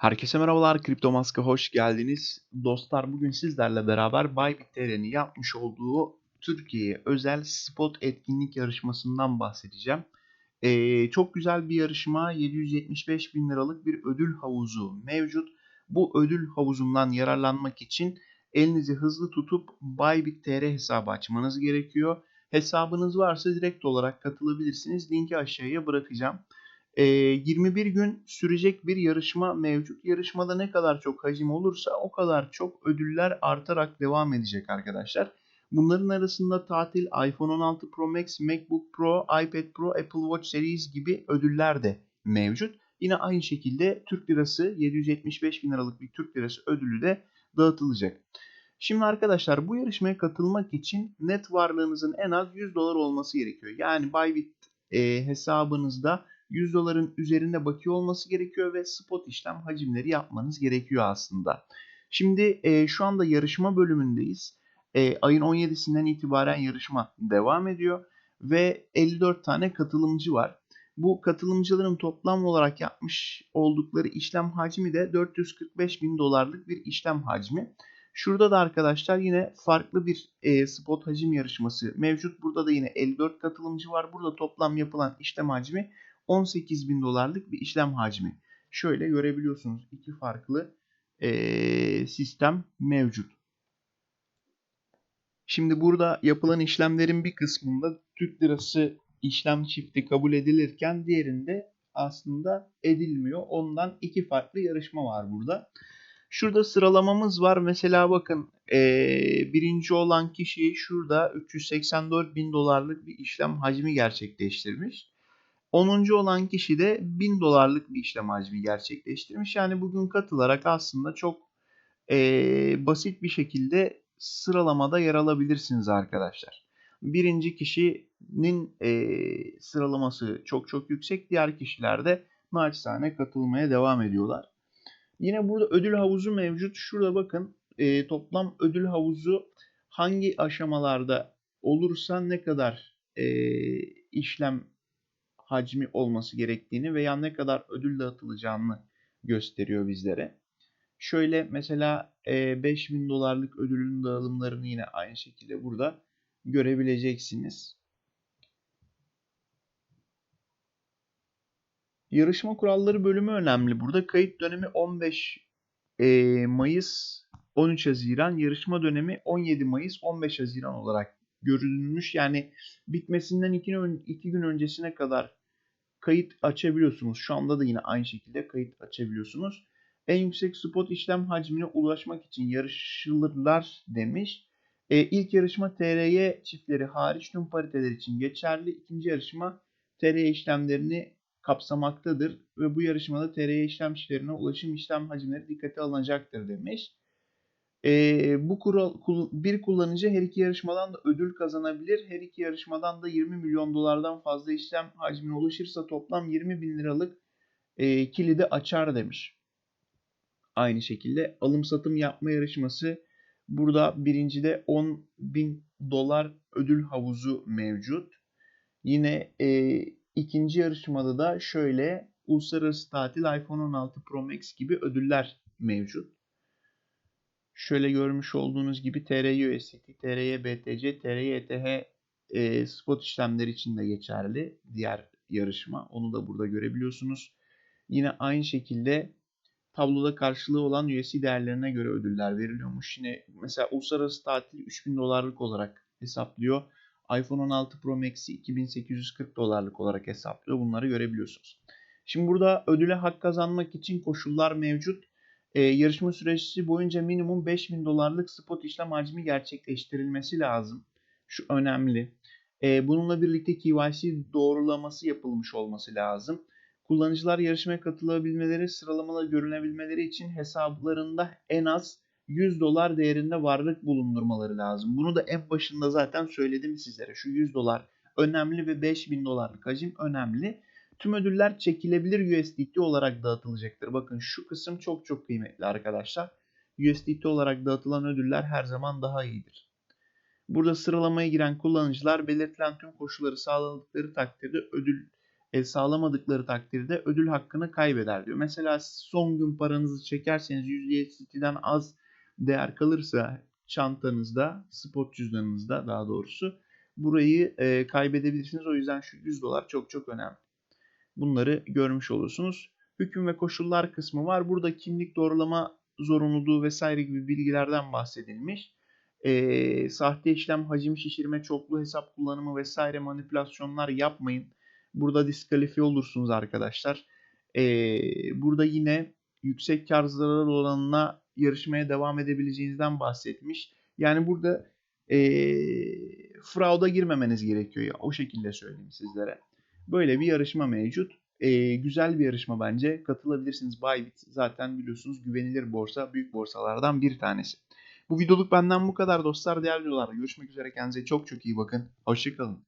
Herkese merhabalar, Kripto Mask'a hoş geldiniz. Dostlar bugün sizlerle beraber Bybit TR'nin yapmış olduğu Türkiye'ye özel spot etkinlik yarışmasından bahsedeceğim. Ee, çok güzel bir yarışma, 775 bin liralık bir ödül havuzu mevcut. Bu ödül havuzundan yararlanmak için elinizi hızlı tutup Bybit TR hesabı açmanız gerekiyor. Hesabınız varsa direkt olarak katılabilirsiniz. Linki aşağıya bırakacağım. 21 gün sürecek bir yarışma mevcut. Yarışmada ne kadar çok hacim olursa o kadar çok ödüller artarak devam edecek arkadaşlar. Bunların arasında tatil, iPhone 16 Pro Max, MacBook Pro, iPad Pro, Apple Watch Series gibi ödüller de mevcut. Yine aynı şekilde Türk Lirası 775 bin liralık bir Türk Lirası ödülü de dağıtılacak. Şimdi arkadaşlar bu yarışmaya katılmak için net varlığınızın en az 100 dolar olması gerekiyor. Yani Bybit e, hesabınızda 100 doların üzerinde bakiye olması gerekiyor ve spot işlem hacimleri yapmanız gerekiyor aslında. Şimdi e, şu anda yarışma bölümündeyiz. E, ayın 17'sinden itibaren yarışma devam ediyor ve 54 tane katılımcı var. Bu katılımcıların toplam olarak yapmış oldukları işlem hacmi de 445 bin dolarlık bir işlem hacmi. Şurada da arkadaşlar yine farklı bir e, spot hacim yarışması mevcut. Burada da yine 54 katılımcı var. Burada toplam yapılan işlem hacmi 18 bin dolarlık bir işlem hacmi. Şöyle görebiliyorsunuz iki farklı e, sistem mevcut. Şimdi burada yapılan işlemlerin bir kısmında Türk lirası işlem çifti kabul edilirken diğerinde aslında edilmiyor. Ondan iki farklı yarışma var burada. Şurada sıralamamız var. Mesela bakın ee, birinci olan kişi şurada 384 bin dolarlık bir işlem hacmi gerçekleştirmiş. 10. olan kişi de 1000 dolarlık bir işlem hacmi gerçekleştirmiş. Yani bugün katılarak aslında çok e, basit bir şekilde sıralamada yer alabilirsiniz arkadaşlar. Birinci kişinin e, sıralaması çok çok yüksek. Diğer kişiler de naçizane katılmaya devam ediyorlar. Yine burada ödül havuzu mevcut. Şurada bakın e, toplam ödül havuzu hangi aşamalarda olursa ne kadar e, işlem hacmi olması gerektiğini veya ne kadar ödül dağıtılacağını gösteriyor bizlere. Şöyle mesela 5000 dolarlık ödülün dağılımlarını yine aynı şekilde burada görebileceksiniz. Yarışma kuralları bölümü önemli. Burada kayıt dönemi 15 Mayıs 13 Haziran, yarışma dönemi 17 Mayıs 15 Haziran olarak görülmüş. Yani bitmesinden 2 gün öncesine kadar kayıt açabiliyorsunuz. Şu anda da yine aynı şekilde kayıt açabiliyorsunuz. En yüksek spot işlem hacmine ulaşmak için yarışılırlar demiş. E, ilk yarışma TRY çiftleri hariç tüm pariteler için geçerli. İkinci yarışma TRY işlemlerini kapsamaktadır ve bu yarışmada TRY işlem çiftlerine ulaşım işlem hacimleri dikkate alınacaktır demiş. E, bu kural bir kullanıcı her iki yarışmadan da ödül kazanabilir. Her iki yarışmadan da 20 milyon dolardan fazla işlem hacmine ulaşırsa toplam 20 bin liralık e, kilidi açar demiş. Aynı şekilde alım satım yapma yarışması burada birincide 10 bin dolar ödül havuzu mevcut. Yine e, ikinci yarışmada da şöyle uluslararası tatil iPhone 16 Pro Max gibi ödüller mevcut. Şöyle görmüş olduğunuz gibi TRY USDT, TRY BTC, TRY ETH e, spot işlemleri için de geçerli diğer yarışma. Onu da burada görebiliyorsunuz. Yine aynı şekilde tabloda karşılığı olan USD değerlerine göre ödüller veriliyormuş. Yine mesela uluslararası tatil 3000 dolarlık olarak hesaplıyor. iPhone 16 Pro Max'i 2840 dolarlık olarak hesaplıyor. Bunları görebiliyorsunuz. Şimdi burada ödüle hak kazanmak için koşullar mevcut. Ee, yarışma süresi boyunca minimum 5000 dolarlık spot işlem hacmi gerçekleştirilmesi lazım. Şu önemli. Ee, bununla birlikte KYC doğrulaması yapılmış olması lazım. Kullanıcılar yarışmaya katılabilmeleri, sıralamalar görünebilmeleri için hesaplarında en az 100 dolar değerinde varlık bulundurmaları lazım. Bunu da en başında zaten söyledim sizlere. Şu 100 dolar önemli ve 5000 dolarlık hacim önemli. Tüm ödüller çekilebilir USDT olarak dağıtılacaktır. Bakın şu kısım çok çok kıymetli arkadaşlar. USDT olarak dağıtılan ödüller her zaman daha iyidir. Burada sıralamaya giren kullanıcılar belirtilen tüm koşulları sağladıkları takdirde ödül e, sağlamadıkları takdirde ödül hakkını kaybeder diyor. Mesela son gün paranızı çekerseniz USDT'den az değer kalırsa çantanızda, spot cüzdanınızda daha doğrusu burayı e, kaybedebilirsiniz. O yüzden şu 100 dolar çok çok önemli. Bunları görmüş olursunuz. Hüküm ve koşullar kısmı var. Burada kimlik doğrulama zorunluluğu vesaire gibi bilgilerden bahsedilmiş. E, sahte işlem, hacim şişirme, çoklu hesap kullanımı vesaire manipülasyonlar yapmayın. Burada diskalifiye olursunuz arkadaşlar. E, burada yine yüksek kar zarar oranına yarışmaya devam edebileceğinizden bahsetmiş. Yani burada e, frauda girmemeniz gerekiyor. O şekilde söyleyeyim sizlere. Böyle bir yarışma mevcut. E, güzel bir yarışma bence. Katılabilirsiniz. Bybit zaten biliyorsunuz güvenilir borsa, büyük borsalardan bir tanesi. Bu videoluk benden bu kadar dostlar. Diğer videolarda görüşmek üzere. Kendinize çok çok iyi bakın. Hoşçakalın.